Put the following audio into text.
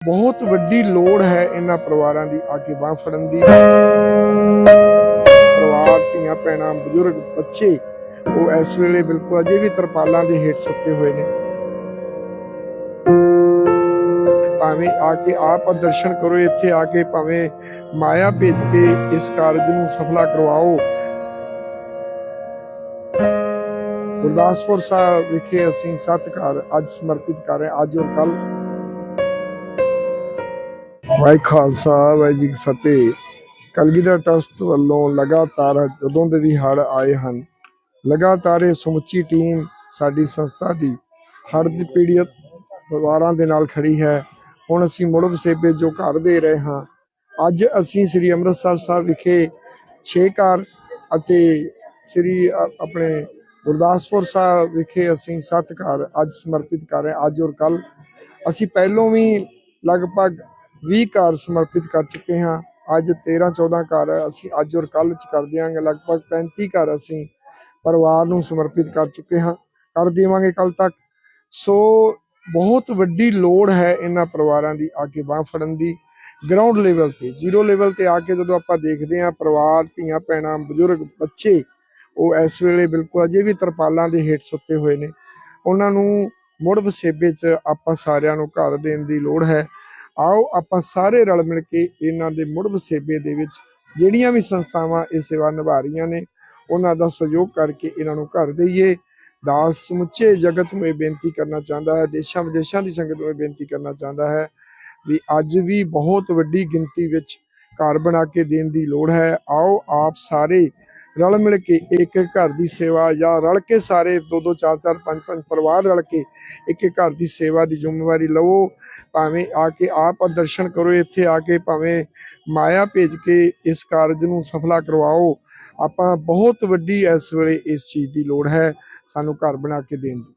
ਬਹੁਤ ਵੱਡੀ ਲੋੜ ਹੈ ਇਹਨਾਂ ਪਰਿਵਾਰਾਂ ਦੀ ਆ ਕੇ ਬਾਹ ਫੜਨ ਦੀ। ਪਰਿਵਾਰ, ਧੀਆਂ, ਭੈਣਾਂ, ਬਜ਼ੁਰਗ, ਬੱਚੇ, ਉਹ ਇਸ ਵੇਲੇ ਬਿਲਕੁਲ ਅਜੇ ਵੀ ਤਰਪਾਲਾਂ ਦੇ ਹੇਠ ਸੁੱਤੇ ਹੋਏ ਨੇ। ਭਾਵੇਂ ਆ ਕੇ ਆਪ ਦਰਸ਼ਨ ਕਰੋ, ਇੱਥੇ ਆ ਕੇ ਭਾਵੇਂ ਮਾਇਆ ਭੇਜ ਕੇ ਇਸ ਕਾਰਜ ਨੂੰ ਸਫਲਾ ਕਰਵਾਓ। ਗੁਰਦਾਸਪੁਰ ਸਾਹਿਬ ਵਿਖੇ ਅਸੀਂ ਸਤਿਕਾਰ ਅੱਜ ਸਮਰਪਿਤ ਕਰ ਰਹੇ ਅੱਜ ਔਰ ਕੱਲ ਵਾਹਿ ਖਾਲਸਾ, ਵਾਹਿ ਜੀ ਫਤਿਹ। ਕਲਗੀਧਰ ਟਰਸਟ ਵੱਲੋਂ ਲਗਾਤਾਰ ਜਦੋਂ ਦੇ ਵੀ ਹੜ੍ਹ ਆਏ ਹਨ, ਲਗਾਤਾਰ ਇਹ ਸਮੁੱਚੀ ਟੀਮ ਸਾਡੀ ਸੰਸਥਾ ਦੀ ਹੜ੍ਹ ਦੀ ਪੀੜਿਤ ਪਰਿਵਾਰਾਂ ਦੇ ਨਾਲ ਖੜੀ ਹੈ। ਹੁਣ ਅਸੀਂ ਮੁੜ ਵਸੇਬੇ ਜੋ ਘਰ ਦੇ ਰਹੇ ਹਾਂ, ਅੱਜ ਅਸੀਂ ਸ੍ਰੀ ਅੰਮ੍ਰਿਤਸਰ ਸਾਹਿਬ ਵਿਖੇ 6 ਘਰ ਅਤੇ ਸ੍ਰੀ ਆਪਣੇ ਗੁਰਦਾਸਪੁਰ ਸਾਹਿਬ ਵਿਖੇ ਅਸੀਂ ਸੱਤ ਘਰ ਅੱਜ ਸਮਰਪਿਤ ਕਰ ਰਹੇ ਅੱਜ ਔਰ ਕੱਲ ਅਸੀਂ ਪਹਿਲੋਂ ਵੀ ਲਗਭਗ 20 ਘਰ ਸਮਰਪਿਤ ਕਰ ਚੁੱਕੇ ਹਾਂ। ਅੱਜ 13 14 ਘਰ ਅਸੀਂ ਅੱਜ ਔਰ ਕੱਲ ਚ ਕਰ ਦਿਆਂਗੇ। ਲਗਭਗ 35 ਘਰ ਅਸੀਂ ਪਰਿਵਾਰ ਨੂੰ ਸਮਰਪਿਤ ਕਰ ਚੁੱਕੇ ਹਾਂ। ਕਰ ਦੇਵਾਂਗੇ ਕੱਲ ਤੱਕ। ਸੋ ਬਹੁਤ ਵੱਡੀ ਲੋੜ ਹੈ ਇਹਨਾਂ ਪਰਿਵਾਰਾਂ ਦੀ ਆ ਕੇ ਬਾਹ ਫੜਨ ਦੀ। ਗਰਾਊਂਡ ਲੈਵਲ ਤੇ ਜ਼ੀਰੋ ਲੈਵਲ ਤੇ ਆ ਕੇ ਜਦੋਂ ਆਪਾਂ ਦੇਖਦੇ ਹਾਂ ਪਰਿਵਾਰ, ਧੀਆਂ, ਭੈਣਾਂ, ਬਜ਼ੁਰਗ, ਬੱਚੇ, ਉਹ ਇਸ ਵੇਲੇ ਬਿਲਕੁਲ ਅਜੇ ਵੀ ਤਰਪਾਲਾਂ ਦੇ ਹੇਠ ਸੁੱਤੇ ਹੋਏ ਨੇ। ਉਹਨਾਂ ਨੂੰ ਮੁੜ ਵਸੇਬੇ 'ਚ ਆਪਾਂ ਸਾਰਿਆਂ ਨੂੰ ਘਰ ਦੇਣ ਦੀ ਲੋੜ ਹੈ। ਆਓ ਆਪਾਂ ਸਾਰੇ ਰਲ ਮਿਲ ਕੇ ਇਹਨਾਂ ਦੇ ਮੁੜ ਵਸੇਬੇ ਦੇ ਵਿੱਚ ਜਿਹੜੀਆਂ ਵੀ ਸੰਸਥਾਵਾਂ ਇਹ ਸੇਵਾ ਨਿਭਾ ਰਹੀਆਂ ਨੇ, ਉਹਨਾਂ ਦਾ ਸਹਿਯੋਗ ਕਰਕੇ ਇਹਨਾਂ ਨੂੰ ਘਰ ਦੇਈਏ। ਦਾਸ ਸਮੁੱਚੇ ਜਗਤ ਨੂੰ ਇਹ ਬੇਨਤੀ ਕਰਨਾ ਚਾਹੁੰਦਾ ਹੈ ਦੇਸ਼ਾਂ ਵਿਦੇਸ਼ਾਂ ਦੀ ਸੰਗਤ ਨੂੰ ਇਹ ਬੇਨਤੀ ਕਰਨਾ ਚਾਹੁੰਦਾ ਹੈ ਵੀ ਅੱਜ ਵੀ ਬਹੁਤ ਵੱਡੀ ਗਿਣਤੀ ਵਿੱਚ ਘਰ ਬਣਾ ਕੇ ਦੇਣ ਦੀ ਲੋੜ ਹੈ। ਆਓ ਆਪ ਸਾਰੇ ਰਲ ਮਿਲ ਕੇ ਇੱਕ ਘਰ ਦੀ ਸੇਵਾ ਜਾਂ ਰਲ ਕੇ ਸਾਰੇ ਦੋ ਦੋ ਚਾਰ ਚਾਰ ਪੰਜ ਪੰਜ ਪਰਿਵਾਰ ਰਲ ਕੇ ਇੱਕ ਇੱਕ ਘਰ ਦੀ ਸੇਵਾ ਦੀ ਜ਼ਿੰਮੇਵਾਰੀ ਲਵੋ। ਭਾਵੇਂ ਆ ਕੇ ਆਪ ਦਰਸ਼ਨ ਕਰੋ, ਇੱਥੇ ਆ ਕੇ ਭਾਵੇਂ ਮਾਇਆ ਭੇਜ ਕੇ ਇਸ ਕਾਰਜ ਨੂੰ ਸਫਲਾ ਕਰਵਾਓ। ਆਪਾਂ ਬਹੁਤ ਵੱਡੀ ਇਸ ਵੇਲੇ ਇਸ ਚੀਜ਼ ਦੀ ਲੋੜ ਹੈ, ਸਾਨੂੰ ਘਰ ਬਣਾ ਕੇ ਦੇਣ ਦੀ।